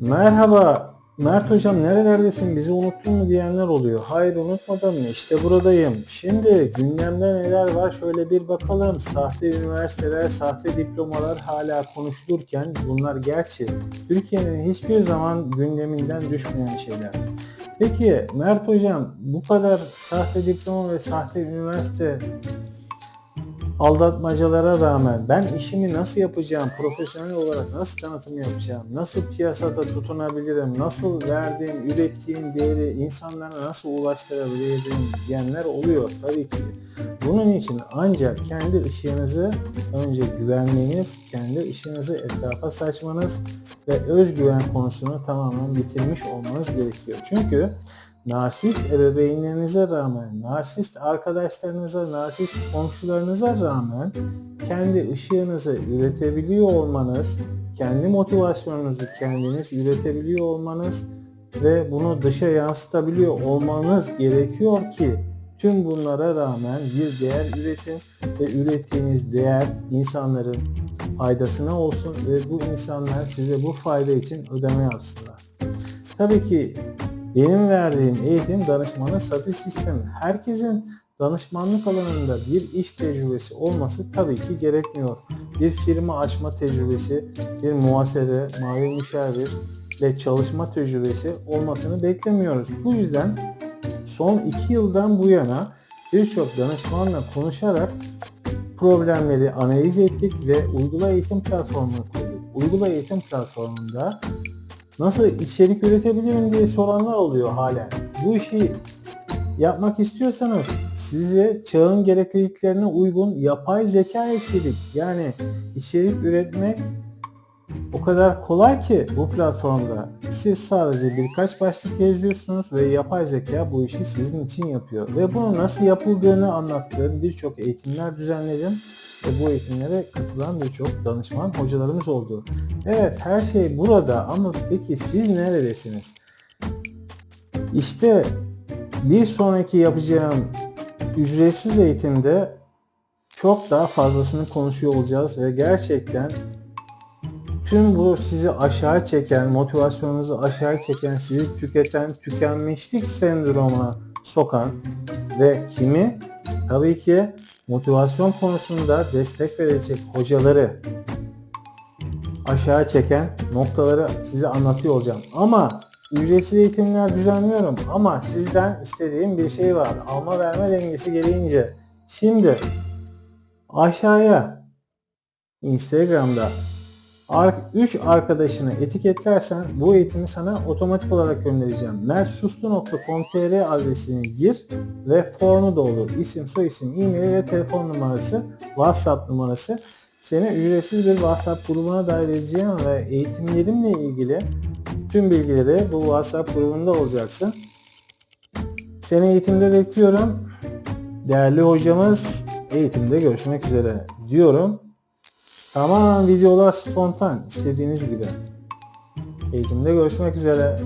Merhaba Mert hocam nerelerdesin bizi unuttun mu diyenler oluyor. Hayır unutmadım işte buradayım. Şimdi gündemde neler var şöyle bir bakalım. Sahte üniversiteler, sahte diplomalar hala konuşulurken bunlar gerçi Türkiye'nin hiçbir zaman gündeminden düşmeyen şeyler. Peki Mert hocam bu kadar sahte diploma ve sahte üniversite aldatmacalara rağmen ben işimi nasıl yapacağım, profesyonel olarak nasıl tanıtım yapacağım, nasıl piyasada tutunabilirim, nasıl verdiğim, ürettiğim değeri insanlara nasıl ulaştırabilirim diyenler oluyor tabii ki. Bunun için ancak kendi ışığınızı önce güvenmeniz, kendi ışığınızı etrafa saçmanız ve özgüven konusunu tamamen bitirmiş olmanız gerekiyor. Çünkü narsist ebeveynlerinize rağmen, narsist arkadaşlarınıza, narsist komşularınıza rağmen kendi ışığınızı üretebiliyor olmanız, kendi motivasyonunuzu kendiniz üretebiliyor olmanız ve bunu dışa yansıtabiliyor olmanız gerekiyor ki tüm bunlara rağmen bir değer üretin ve ürettiğiniz değer insanların faydasına olsun ve bu insanlar size bu fayda için ödeme yapsınlar. Tabii ki benim verdiğim eğitim danışmanın satış sistemi. Herkesin danışmanlık alanında bir iş tecrübesi olması tabii ki gerekmiyor. Bir firma açma tecrübesi, bir muhasebe, mali müşavir ile çalışma tecrübesi olmasını beklemiyoruz. Bu yüzden son iki yıldan bu yana birçok danışmanla konuşarak problemleri analiz ettik ve uygula eğitim platformunu kurduk. Uygula eğitim platformunda nasıl içerik üretebilirim diye soranlar oluyor halen. Bu işi yapmak istiyorsanız size çağın gerekliliklerine uygun yapay zeka ekledik. Yani içerik üretmek o kadar kolay ki bu platformda siz sadece birkaç başlık yazıyorsunuz ve yapay zeka bu işi sizin için yapıyor. Ve bunu nasıl yapıldığını anlattığım birçok eğitimler düzenledim ve bu eğitimlere katılan birçok danışman hocalarımız oldu. Evet her şey burada ama peki siz neredesiniz? İşte bir sonraki yapacağım ücretsiz eğitimde çok daha fazlasını konuşuyor olacağız ve gerçekten tüm bu sizi aşağı çeken, motivasyonunuzu aşağı çeken, sizi tüketen, tükenmişlik sendromuna sokan ve kimi tabii ki motivasyon konusunda destek verecek hocaları aşağı çeken noktaları size anlatıyor olacağım. Ama ücretsiz eğitimler düzenliyorum ama sizden istediğim bir şey var. Alma verme dengesi gereğince. Şimdi aşağıya Instagram'da 3 arkadaşını etiketlersen bu eğitimi sana otomatik olarak göndereceğim. mertsuslu.com.tr adresini gir ve formu doldur. İsim, soyisim, e-mail ve telefon numarası, WhatsApp numarası. Seni ücretsiz bir WhatsApp grubuna dahil edeceğim ve eğitimlerimle ilgili tüm bilgileri bu WhatsApp grubunda olacaksın. Seni eğitimde bekliyorum. Değerli hocamız eğitimde görüşmek üzere diyorum. Tamamen videolar spontan istediğiniz gibi. Eğitimde görüşmek üzere.